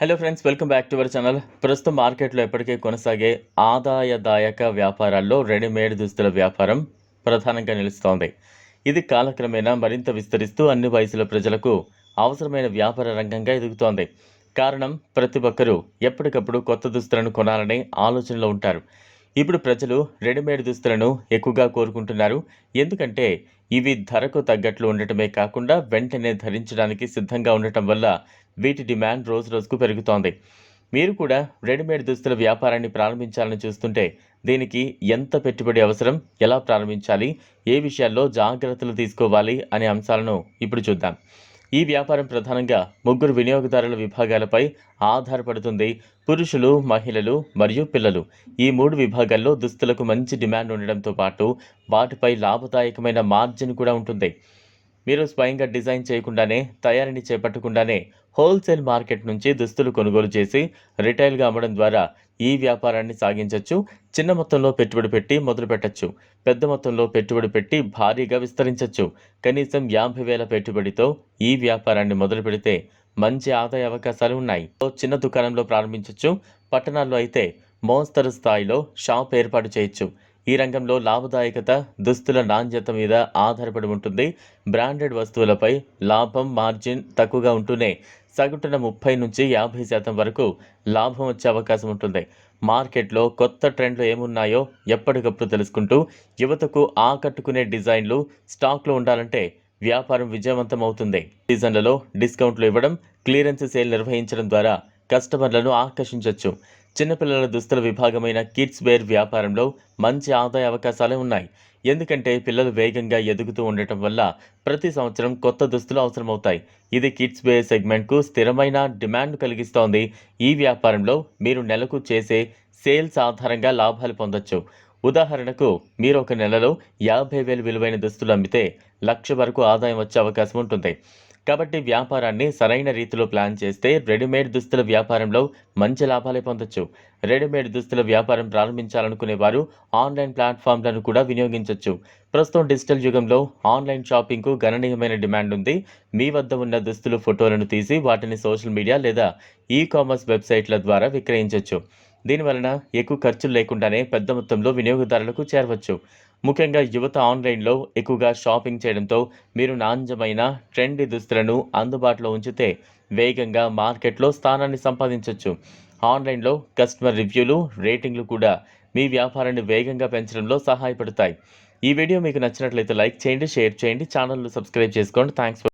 Hello friends welcome back to our channel ప్రస్తుతం మార్కెట్లో ఎప్పటికే కొనసాగే ఆదాయదాయక వ్యాపారాల్లో రెడీమేడ్ దుస్తుల వ్యాపారం ప్రధానంగా నిలుస్తోంది. ఇది కాలక్రమేణా మరింత విస్తరిస్తూ అన్ని వయసుల ప్రజలకు అవసరమైన వ్యాపార రంగంగా ఎదుగుతోంది. కారణం ప్రతి ఒక్కరూ ఎప్పటికప్పుడు కొత్త దుస్తులను కొనాలనే ఆలోచనలో ఉంటారు. ఇప్పుడు ప్రజలు రెడీమేడ్ దుస్తులను ఎక్కువగా కోరుకుంటున్నారు. ఎందుకంటే ఇవి ధరకు తగ్గట్లు ఉండటమే కాకుండా వెంటనే ధరించడానికి సిద్ధంగా ఉండటం వల్ల వీటి డిమాండ్ రోజు రోజుకు పెరుగుతోంది. మీరు కూడా రెడీమేడ్ దుస్తుల వ్యాపారాన్ని ప్రారంభించాలని చూస్తుంటే దీనికి ఎంత పెట్టుబడి అవసరం ఎలా ప్రారంభించాలి ఏ విషయాల్లో జాగ్రత్తలు తీసుకోవాలి అనే అంశాలను ఇప్పుడు చూద్దాం. ఈ వ్యాపారం ప్రధానంగా ముగ్గురు వినియోగదారుల విభాగాలపై ఆధారపడుతుంది. పురుషులు మహిళలు మరియు పిల్లలు. ఈ మూడు విభాగాల్లో దుస్తులకు మంచి డిమాండ్ ఉండడంతో పాటు వాటిపై లాభదాయకమైన మార్జిన్ కూడా ఉంటుంది. మీరు స్వయంగా డిజైన్ చేయకుండానే తయారీని చేపట్టకుండానే హోల్సేల్ మార్కెట్ నుంచి దుస్తులు కొనుగోలు చేసి రిటైల్గా అమ్మడం ద్వారా ఈ వ్యాపారాన్ని సాగించవచ్చు చిన్న మొత్తంలో పెట్టుబడి పెట్టి మొదలు పెట్టచ్చు. పెద్ద మొత్తంలో పెట్టుబడి పెట్టి భారీగా విస్తరించవచ్చు కనీసం యాభై వేల పెట్టుబడితో ఈ వ్యాపారాన్ని మొదలు పెడితే మంచి ఆదాయ అవకాశాలు ఉన్నాయి. చిన్న దుకాణంలో ప్రారంభించవచ్చు పట్టణాల్లో అయితే మోస్తరు స్థాయిలో షాప్ ఏర్పాటు చేయొచ్చు. ఈ రంగంలో లాభదాయకత దుస్తుల నాణ్యత మీద ఆధారపడి ఉంటుంది. బ్రాండెడ్ వస్తువులపై లాభం మార్జిన్ తక్కువగా ఉంటూనే సగటున ముప్పై నుంచి యాభై శాతం వరకు లాభం వచ్చే అవకాశం ఉంటుంది. మార్కెట్లో కొత్త ట్రెండ్లు ఏమున్నాయో ఎప్పటికప్పుడు తెలుసుకుంటూ యువతకు ఆకట్టుకునే డిజైన్లు స్టాక్లో ఉండాలంటే వ్యాపారం విజయవంతం అవుతుంది. సీజన్లలో డిస్కౌంట్లు ఇవ్వడం క్లియరెన్స్ సేల్ నిర్వహించడం ద్వారా కస్టమర్లను ఆకర్షించవచ్చు చిన్నపిల్లల దుస్తుల విభాగమైన కిడ్స్ వేర్ వ్యాపారంలో మంచి ఆదాయ అవకాశాలే ఉన్నాయి. ఎందుకంటే పిల్లలు వేగంగా ఎదుగుతూ ఉండటం వల్ల ప్రతి సంవత్సరం కొత్త దుస్తులు అవసరమవుతాయి. ఇది కిడ్స్ వేర్ సెగ్మెంట్కు స్థిరమైన డిమాండ్ కలిగిస్తోంది. ఈ వ్యాపారంలో మీరు నెలకు చేసే సేల్స్ ఆధారంగా లాభాలు పొందొచ్చు. ఉదాహరణకు మీరు ఒక నెలలో యాభై వేలు విలువైన దుస్తులు అమ్మితే లక్ష వరకు ఆదాయం వచ్చే అవకాశం ఉంటుంది. కాబట్టి వ్యాపారాన్ని సరైన రీతిలో ప్లాన్ చేస్తే రెడీమేడ్ దుస్తుల వ్యాపారంలో మంచి లాభాలే పొందొచ్చు. రెడీమేడ్ దుస్తుల వ్యాపారం ప్రారంభించాలనుకునే వారు ఆన్లైన్ ప్లాట్ఫామ్లను కూడా వినియోగించవచ్చు ప్రస్తుతం డిజిటల్ యుగంలో ఆన్లైన్ షాపింగ్కు గణనీయమైన డిమాండ్ ఉంది. మీ వద్ద ఉన్న దుస్తులు ఫోటోలను తీసి వాటిని సోషల్ మీడియా లేదా ఈ కామర్స్ వెబ్సైట్ల ద్వారా విక్రయించవచ్చు దీనివలన ఎక్కువ ఖర్చులు లేకుండానే పెద్ద మొత్తంలో వినియోగదారులకు చేరవచ్చు. ముఖ్యంగా యువత ఆన్లైన్లో ఎక్కువగా షాపింగ్ చేయడంతో మీరు నాణ్యమైన ట్రెండీ దుస్తులను అందుబాటులో ఉంచితే వేగంగా మార్కెట్లో స్థానాన్ని సంపాదించవచ్చు ఆన్లైన్లో కస్టమర్ రివ్యూలు రేటింగ్లు కూడా మీ వ్యాపారాన్ని వేగంగా పెంచడంలో సహాయపడతాయి. ఈ వీడియో మీకు నచ్చినట్లయితే లైక్ చేయండి షేర్ చేయండి ఛానల్ను సబ్స్క్రైబ్ చేసుకోండి. థ్యాంక్స్